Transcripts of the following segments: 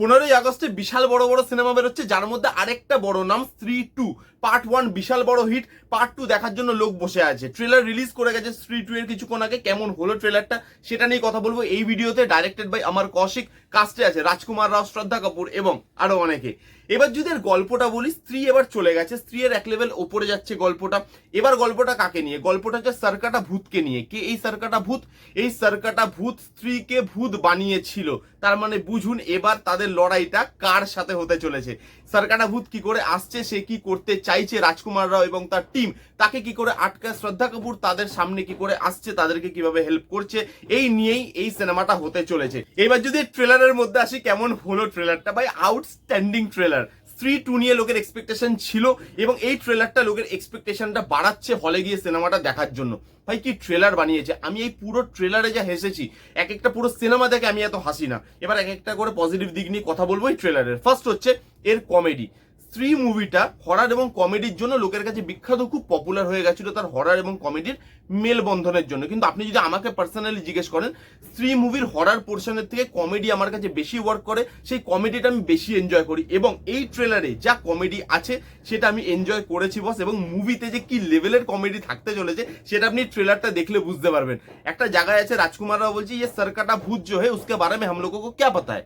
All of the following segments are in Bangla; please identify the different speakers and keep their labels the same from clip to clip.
Speaker 1: পনেরোই আগস্টে বিশাল বড় বড় সিনেমা বেরোচ্ছে, যার মধ্যে আরেকটা বড় নাম স্ত্রী টু। পার্ট ওয়ান বিশাল বড় হিট, পার্ট টু দেখার জন্য লোক বসে আছে। ট্রেলার রিলিজ করে গেছে স্ত্রী টু এর কিছুক্ষণ আগে, কেমন হলো ট্রেলারটা সেটা নিয়ে কথা বলব। এই ভিডিওতে ডাইরেক্টেড বাই আমার কৌশিক কাস্টে আছে রাজকুমার রাও, শ্রদ্ধা কাপুর এবং আরও অনেকে। এবার যদি এর গল্পটা বলি, স্ত্রী এবার চলে গেছে স্ত্রীর এক লেভেল ওপরে যাচ্ছে গল্পটা। এবার গল্পটা কাকে নিয়ে? গল্পটা হচ্ছে সার্কাটা ভূতকে নিয়ে। কে এই সার্কাটা ভূত? এই সার্কাটা ভূত স্ত্রীকে ভূত বানিয়েছিল। তার মানে বুঝুন, এবার তাদের লড়াইটা কার সাথে হতে চলেছে? সারকানা ভূত কি করে আসছে, সে কি করতে চাইছে রাজকুমার রাও এবং তার টিম তাকে কি করে আটকায় শ্রদ্ধা কাপুর? তাদের সামনে কি করে আসছে? তাদেরকে কীভাবে হেল্প করছে? এই নিয়েই এই সিনেমাটা হতে চলেছে। এবার যদি ট্রেলারের মধ্যে আসি, কেমন হলো ট্রেলারটা ভাই আউটস্ট্যান্ডিং ট্রেলার স্ত্রী টু নিয়ে লোকের এক্সপেকটেশন ছিল এবং এই ট্রেলারটা লোকের এক্সপেকটেশনটা বাড়াচ্ছে হলে গিয়ে সিনেমাটা দেখার জন্য। ভাই, কি ট্রেলার বানিয়েছে? আমি এই পুরো ট্রেলারে যা হেসেছি এক একটা পুরো সিনেমা দেখে আমি এত হাসি না। এবার এক একটা করে পজিটিভ দিক নিয়ে কথা বলব এই ট্রেলারের ফার্স্ট হচ্ছে এর কমেডি স্ত্রী মুভিটা হরার এবং কমেডির জন্য লোকের কাছে বিখ্যাত, খুব পপুলার হয়ে গেছিল তার হরার এবং কমেডির মেলবন্ধনের জন্য। কিন্তু আপনি যদি আমাকে পার্সোনালি জিজ্ঞেস করেন, স্ত্রী মুভির হরার পোর্শনের থেকে কমেডি আমার কাছে বেশি ওয়ার্ক করে, সেই কমেডিটা আমি বেশি এনজয় করি। এবং এই ট্রেলারে যা কমেডি আছে, সেটা আমি এনজয় করেছি বস এবং মুভিতে যে কি লেভেলের কমেডি থাকতে চলেছে, সেটা আপনি ট্রেলারটা দেখলে বুঝতে পারবেন। একটা জায়গায় আছে রাজকুমাররাও বলছে ইয়ে সরকারটা ভূত জো উসকে বারে মে হাম লোক কো ক্যা পাতা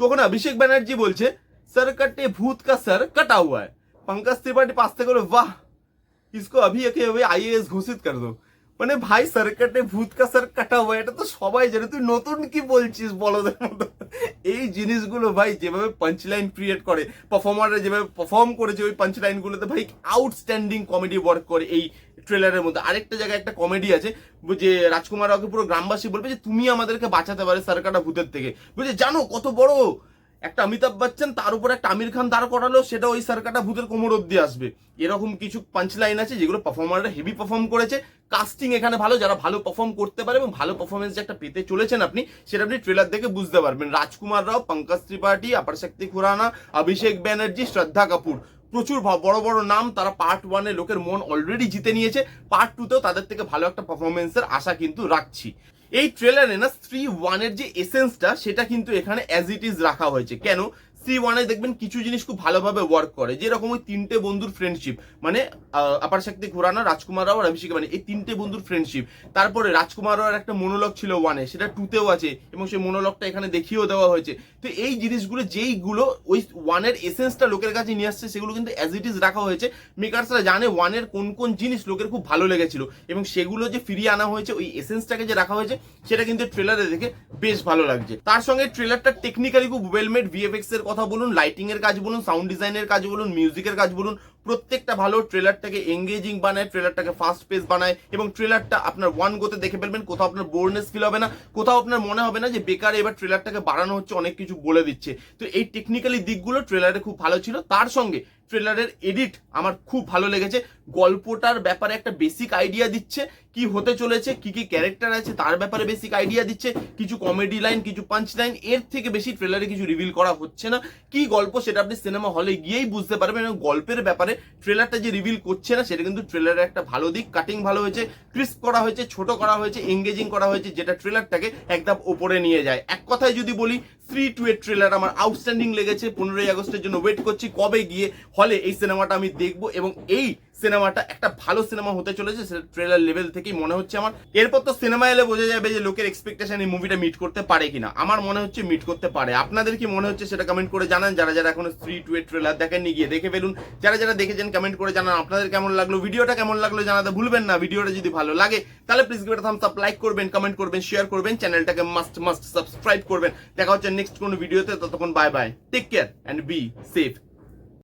Speaker 1: তখন অভিষেক ব্যানার্জি বলছে सर कटे भूत का सर कटा हुआ है पंकज त्रिपाठी पास থেকে বলে বাহ इसको अभी একে अभी आईएएस घोषित कर दो মানে ভাই সার্কাটে ভূত কা স্যার কাটা হওয়া এটা তো সবাই জানে তুই নতুন কি বলছিস বলদের মতো এই জিনিসগুলো ভাই যেভাবে পাঞ্চ লাইন ক্রিয়েট করে পারফর্মাররা যেভাবে পারফর্ম করেছে ওই পাঞ্চ লাইনগুলোতে ভাই আউটস্ট্যান্ডিং কমেডি ওয়ার্ক করে এই ট্রেলারের মধ্যে আরেকটা জায়গায় একটা কমেডি আছে যে রাজকুমার রাওকে পুরো গ্রামবাসী বলবে যে তুমি আমাদেরকে বাঁচাতে পারে সার্কাটা ভূতের থেকে বুঝে জানো কত বড় একটা অমিতাভ বচ্চন, তার উপর একটা আমির খান দাঁড় করালো, সেটা ওই সার্কাটা ভূতের কোমর অব্দি আসবে। এরকম কিছু পাঞ্চ লাইন আছে যেগুলো পারফর্মাররা হেভি পারফর্ম করেছে। কাস্টিং এখানে ভালো, যারা ভালো পারফর্ম করতে পারে এবং ভালো পারফরমেন্স যে একটা পেতে চলেছেন আপনি, সেটা আপনি ট্রেলার দেখে বুঝতে পারবেন। রাজকুমার রাও, পঙ্কজ ত্রিপাঠী অপার শক্তি খুরানা, অভিষেক ব্যানার্জি, শ্রদ্ধা কাপুর। প্রচুর বড় বড় নাম তারা পার্ট ওয়ানে লোকের মন অলরেডি জিতে নিয়েছে। পার্ট টুতেও তাদের থেকে ভালো একটা পারফরমেন্সের আশা কিন্তু রাখছি। এই ট্রেলারে না স্ত্রী ওয়ানের যে এসেন্সটা সেটা কিন্তু এখানে অ্যাজ ইট ইজ রাখা হয়েছে। কেন? স্ত্রী ওয়ানে দেখবেন কিছু জিনিস খুব ভালোভাবে ওয়ার্ক করে। যেরকম ওই তিনটে বন্ধুর ফ্রেন্ডশিপ মানে আপার শক্তি খুরানা রাজকুমার রাও আর অভিষেক মানে এই তিনটে বন্ধুর ফ্রেন্ডশিপ তারপরে রাজকুমার রাওয়ের একটা মনোলগ ছিল ওয়ানে সেটা টুতেও আছে, এবং সেই মনোলগটা এখানে দেখিয়েও দেওয়া হয়েছে। তো এই জিনিসগুলো, যেইগুলো ওই ওয়ানের এসেন্সটা লোকের কাছে নিয়ে আসছে, সেগুলো কিন্তু অ্যাজ ইট ইজ রাখা হয়েছে। মেকার্সরা জানে ওয়ানের কোন কোন জিনিস লোকের খুব ভালো লেগেছিল, এবং সেগুলো যে ফিরিয়ে আনা হয়েছে, ওই এসেন্সটাকে যে রাখা হয়েছে, সেটা কিন্তু ট্রেলারে দেখে বেশ ভালো লাগছে। তার সঙ্গে ট্রেলারটা টেকনিক্যালি খুব ওয়েলমেড ভিএফএক্স এর কথা বলুন লাইটিং এর কাজ বলুন সাউন্ড ডিজাইনের কাজ বলুন মিউজিকের কাজ বলুন প্রত্যেকটা ভালো ট্রেলারটাকে এঙ্গেজিং বানায়, ট্রেলারটাকে ফাস্ট পেস বানায় এবং ট্রেলারটা আপনার ওয়ান গোতে দেখে ফেলবেন, কোথাও আপনার বোরনেস ফিল হবে না, কোথাও আপনার মনে হবে না যে বেকার এবার ট্রেলারটাকে বাড়ানো হচ্ছে, অনেক কিছু বলে দিচ্ছে। তো এই টেকনিক্যালি দিকগুলো ট্রেলারে খুব ভালো ছিল। তার সঙ্গে ট্রেলারের এডিট আমার খুব ভালো লেগেছে। গল্পটার ব্যাপারে একটা বেসিক আইডিয়া দিচ্ছে, কি হতে চলেছে, কি কি ক্যারেক্টার আছে তার ব্যাপারে বেসিক আইডিয়া দিচ্ছে, কিছু কমেডি লাইন কিছু পাঞ্চ লাইন এর থেকে বেশি ট্রেলারে কিছু রিভিল করা হচ্ছে না। কি গল্প সেটা আপনি সিনেমা হলে গিয়েই বুঝতে পারবেন এবং গল্পের ব্যাপারে ট্রেলারটা যে রিভিল করছে না, সেটা কিন্তু ট্রেলারের একটা ভালো দিক। কাটিং ভালো হয়েছে ক্রিস্প করা হয়েছে, ছোট করা হয়েছে এঙ্গেজিং করা হয়েছে, যেটা ট্রেলারটাকে একদম ওপরে নিয়ে যায়। এক কথায় যদি বলি থ্রি টু এর ট্রেলার আমার আউটস্ট্যান্ডিং লেগেছে। পনেরোই আগস্টের জন্য ওয়েট করছি কবে গিয়ে হলে এই সিনেমাটা আমি দেখব এবং এই সিনেমাটা একটা ভালো সিনেমা হতে চলেছে ট্রেলার লেভেল থেকেই মনে হচ্ছে আমার। এরপর তো সিনেমা এলে বোঝা যাবে যে লোকের এক্সপেকটেশন এই মুভিটা মিট করতে পারে কিনা। আমার মনে হচ্ছে মিট করতে পারে। আপনাদের কি মনে হচ্ছে সেটা কমেন্ট করে জানান। যারা যারা এখনও থ্রি টু এর ট্রেলার দেখেননি, গিয়ে দেখে ফেলুন। যারা যারা দেখেছেন কমেন্ট করে জানান আপনাদের কেমন লাগল। ভিডিওটা কেমন লাগল জানাতে ভুলবেন না। ভিডিওটা যদি ভালো লাগে, তাহলে please give thumbs up like করবেন কমেন্ট করবেন শেয়ার করবেন চ্যানেলটাকে মাস্ট মাস্ট সাবস্ক্রাইব করবেন। দেখা হচ্ছে নেক্সট কোনো ভিডিওতে ততক্ষণ bye bye take care and be safe